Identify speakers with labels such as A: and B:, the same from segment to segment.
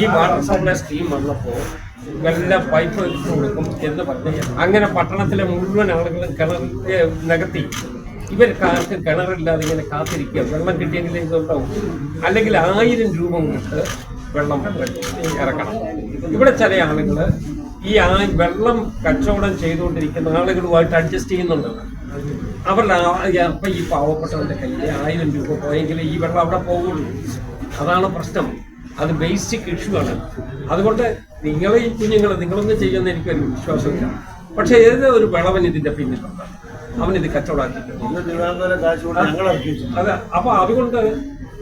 A: ഈ water supply scheme വന്നപ്പോൾ ഇവരെല്ലാം പൈപ്പ് ഇട്ട് കൊടുക്കും എന്ന് പറഞ്ഞു അങ്ങനെ പട്ടണത്തിലെ മുഴുവൻ ആളുകളും കിണർ നികത്തി. ഇവർ ആർക്കും കിണറില്ലാതെ ഇങ്ങനെ കാത്തിരിക്കുക. വെള്ളം കിട്ടിയെങ്കിലേ ഇതുണ്ടാവും. അല്ലെങ്കിൽ ആയിരം രൂപ കൊണ്ട് വെള്ളം ഇറക്കണം. ഇവിടെ ചില ആളുകൾ ഈ ആ വെള്ളം കച്ചവടം ചെയ്തുകൊണ്ടിരിക്കുന്ന ആളുകളുമായിട്ട് അഡ്ജസ്റ്റ് ചെയ്യുന്നുണ്ട്. അവരുടെ അപ്പൊ ഈ പാവപ്പെട്ടവന്റെ കയ്യിൽ ആയിരം രൂപ പോയെങ്കിൽ ഈ വെള്ളം അവിടെ പോകുള്ളൂ അതാണ് പ്രശ്നം. അത് ബേസിക് ഇഷ്യൂ ആണ്. അതുകൊണ്ട് നിങ്ങളെ ഈ കുഞ്ഞുങ്ങൾ നിങ്ങളൊന്നും ചെയ്യുമെന്ന് എനിക്കൊരു വിശ്വാസമില്ല. പക്ഷെ ഏത് ഒരു വിളവൻ ഇതിന്റെ പിന്നിലുണ്ട്. അവൻ ഇത്
B: കച്ചവടാക്കി
A: അതെ അപ്പൊ അതുകൊണ്ട്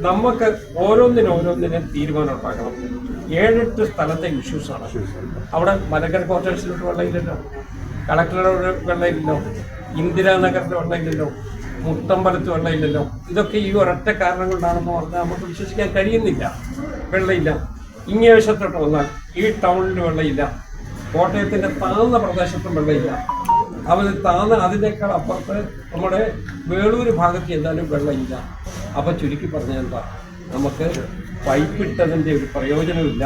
A: നമുക്ക് ഓരോന്നിനും ഓരോന്നിനും തീരുമാനം ഉണ്ടാക്കണം. ഏഴെട്ട് സ്ഥലത്തെ ഇഷ്യൂസ് ആണ്. അവിടെ മലങ്കര ക്വാർട്ടേഴ്സിലോട്ട് വെള്ളമില്ലല്ലോ. കളക്ടറുടെ വെള്ളമില്ലല്ലോ. ഇന്ദിരാനഗറിന്റെ വെള്ളമില്ലല്ലോ. മുട്ടമ്പലത്ത് വെള്ളമില്ലല്ലോ. ഇതൊക്കെ ഈ ഒരൊറ്റ കാരണം കൊണ്ടാണെന്ന് പറഞ്ഞാൽ നമുക്ക് വിശ്വസിക്കാൻ കഴിയുന്നില്ല. വെള്ളമില്ല ഇങ്ങേ വശത്തോട്ട് വന്നാൽ ഈ ടൗണിൽ വെള്ളമില്ല കോട്ടയത്തിന്റെ താഴ്ന്ന പ്രദേശത്തും വെള്ളമില്ല അവന് താഴ്ന്ന അതിനേക്കാൾ അപ്പുറത്ത് നമ്മുടെ വേളൂർ ഭാഗത്ത് ചെന്നാലും വെള്ളമില്ല അപ്പം ചുരുക്കി പറഞ്ഞാൽ എന്താ? നമുക്ക് പൈപ്പ് ഇട്ടതിന്റെ ഒരു പ്രയോജനമില്ല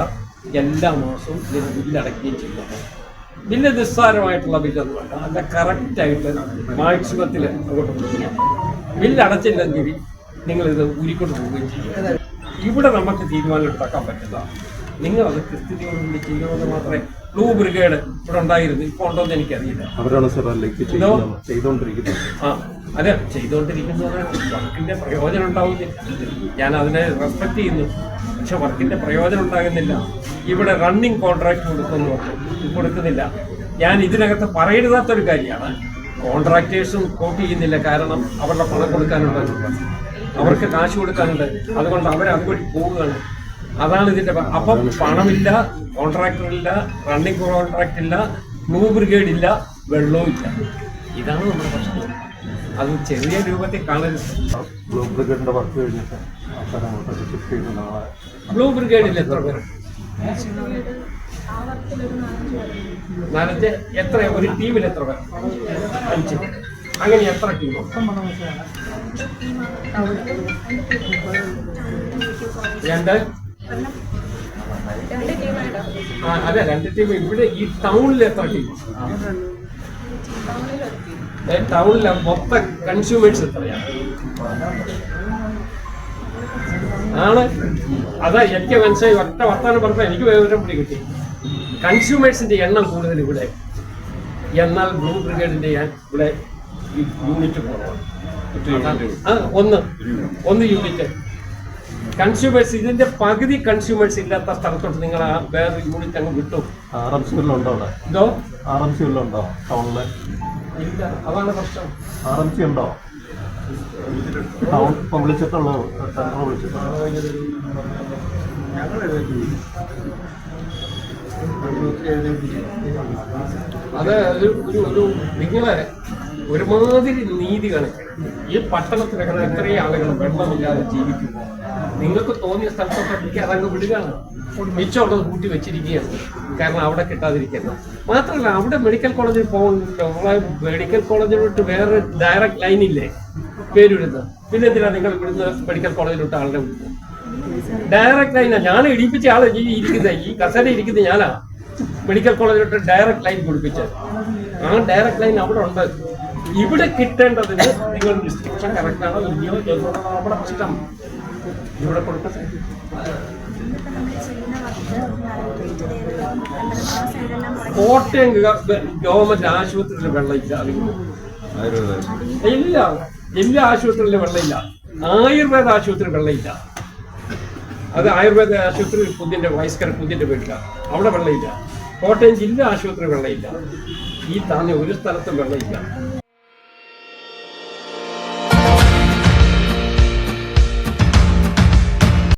A: എല്ലാ മാസവും ഇതിന് ബില്ലടക്കുകയും ചെയ്യുന്നു ബില്ല് നിസ്സാരമായിട്ടുള്ള ബില്ലൊന്നും വേണ്ട. അല്ല കറക്റ്റായിട്ട് മാക്സിമത്തിൽ അങ്ങോട്ട് ബില്ല് അടച്ചില്ലെങ്കിൽ നിങ്ങളിത് ഊരിക്കൊണ്ട് പോവുകയും ചെയ്യും. ഇവിടെ നമുക്ക് തീരുമാനം എടുത്താക്കാൻ പറ്റില്ല. നിങ്ങൾ അത് കൃത്യതയോടുകൂടി ചെയ്യണമെന്ന് മാത്രമേ ബ്ലൂ ബ്രിഗേഡ് ഇവിടെ ഉണ്ടായിരുന്നു. ഇപ്പോൾ ഉണ്ടോ എന്ന് എനിക്കറിയില്ല.
C: അവരാണ് സാർ? ചെയ്തുകൊണ്ടിരിക്കുന്നത്.
A: ആ അതെ ചെയ്തുകൊണ്ടിരിക്കുന്നത് വർക്കിന്റെ പ്രയോജനം ഉണ്ടാവുന്നില്ല ഞാൻ അതിനെ റെസ്പെക്ട് ചെയ്യുന്നു. പക്ഷെ വർക്കിന്റെ പ്രയോജനം ഉണ്ടാകുന്നില്ല. ഇവിടെ റണ്ണിങ് കോൺട്രാക്ട് കൊടുക്കുന്നു. കൊടുക്കുന്നില്ല. ഞാൻ ഇതിനകത്ത് പറയരുതാത്തൊരു കാര്യമാണ്. കോൺട്രാക്ടേഴ്സും കോട്ട് ചെയ്യുന്നില്ല. കാരണം അവരുടെ പണം കൊടുക്കാനുണ്ട് അവർക്ക് കാശ് കൊടുക്കാനുണ്ട്. അതുകൊണ്ട് അവർ അത് അതുവഴി പോവുകയാണ്. അതാണ് ഇതിന്റെ അപ്പൊ പണമില്ല കോൺട്രാക്ടർ ഇല്ല റണ്ണിങ് കോൺട്രാക്ട് ഇല്ല ബ്ലൂ ബ്രിഗേഡ് ഇല്ല വെള്ളവും ഇല്ല. ഇതാണ് നമ്മുടെ പ്രശ്നം. അത് ചെറിയ രൂപത്തിൽ കാണരുത്.
C: ബ്ലൂ ബ്രിഗേഡിന്റെ വർക്ക് കഴിഞ്ഞിട്ട്
A: ബ്ലൂ ബ്രിഗേഡിൽ എത്ര പേര്? നാലഞ്ച് എത്ര ഒരു ടീമിൽ എത്ര പേർ അഞ്ച്. അങ്ങനെ എത്ര ടീം രണ്ട്? ആ രണ്ട് ടീം. ഇവിടെ ഈ ടൗണിൽ എത്ര ടീം? ടൗണിലെ മൊത്തം കൺസ്യൂമേഴ്സ് എത്രയാണ് ആണ്. അതാ എനിക്ക് മനസ്സിലായി. ഒറ്റ വർത്താനം പറഞ്ഞാൽ എനിക്ക് വിവരം പിടി കിട്ടി. കൺസ്യൂമേഴ്സിന്റെ എണ്ണം കൂടുതൽ ഇവിടെ. എന്നാൽ ബ്ലൂ ബ്രിഗേഡിന്റെ ഇവിടെ യൂണിറ്റ് ഒന്ന്. ഒന്ന് യൂണിറ്റ് കൺസ്യൂമേഴ്സ് ഇതിന്റെ പകുതി കൺസ്യൂമേഴ്സ് ഇല്ലാത്ത സ്ഥലത്തോട്ട് നിങ്ങൾ ആ വേറെ യൂണിറ്റ് അങ്ങ് വിട്ടു.
C: ആർ എം സി ഉണ്ടോ അവിടെ?
A: എന്തോ?
C: ആർ എം സി ഉണ്ടോ ടൗണിൽ
A: ഇല്ല അതാണ് പ്രശ്നം.
C: ആർ എം സി ഉണ്ടോ? ടൗൺ ഇപ്പം വിളിച്ചിട്ടുള്ളൂ. ടെൻഡർ വിളിച്ചിട്ടുള്ളൂ
A: അത് ഒരു ഒരു നിങ്ങളെ ഒരുമാതിരി നീതി കാണും ഈ പട്ടണത്തിലൊക്കെ എത്രയും ആളുകൾ വെള്ളമില്ലാതെ ജീവിക്കുന്നു. നിങ്ങൾക്ക് തോന്നിയ സ്ഥലത്തൊക്കെ അതങ്ങ് വിടുകയാണ്. മിച്ചമുള്ളത് കൂട്ടി വെച്ചിരിക്കുകയാണ്. കാരണം അവിടെ കിട്ടാതിരിക്കുന്നത് മാത്രമല്ല അവിടെ മെഡിക്കൽ കോളേജിൽ പോകുന്നുണ്ടോ മെഡിക്കൽ കോളേജിലോട്ട് വേറെ ഡയറക്റ്റ് ലൈൻ ഇല്ലേ? പേരിടുന്നത് പിന്നെ എന്തിനാ നിങ്ങൾ ഇവിടുന്ന് മെഡിക്കൽ കോളേജിലോട്ട് ആളുടെ വിടുന്നത് ഡയറക്റ്റ് ലൈനാ ഞാൻ ഇടിപ്പിച്ച ആൾ ഈ ഇരിക്കുന്നത് ഈ കസേര ഇരിക്കുന്നത് ഞാനാ. മെഡിക്കൽ കോളേജിലോട്ട് ഡയറക്റ്റ് ലൈൻ കൊടുപ്പിച്ചത് ആ ഡയറക്റ്റ് ലൈൻ അവിടെ ഉണ്ട്. ഇവിടെ കിട്ടേണ്ടതിന് നിങ്ങൾ ഡിസ്ക്രിപ്ഷൻ കറക്റ്റ് ആണോ ഇല്ലയോ എന്നതാണ് നമ്മുടെ പ്രശ്നം ഇവിടെ കൊടുക്കട്ടെ കോട്ടയം ഗവൺമെന്റ് ആശുപത്രിയിൽ വെള്ളമില്ല. ഇല്ല. എല്ലാ ആശുപത്രിയിൽ വെള്ളമില്ല. ആയുർവേദ ആശുപത്രി വെള്ളമില്ല. അത് ആയുർവേദ ആശുപത്രി പുതിന്റെ വയസ്കര പുതിന്റെ വീട്ടിലാണ് അവിടെ വെള്ളമില്ല. കോട്ടയം ജില്ലാ ആശുപത്രി വെള്ളമില്ല. ഈ താഴ്ന്ന ഒരു സ്ഥലത്തും വെള്ളമില്ല.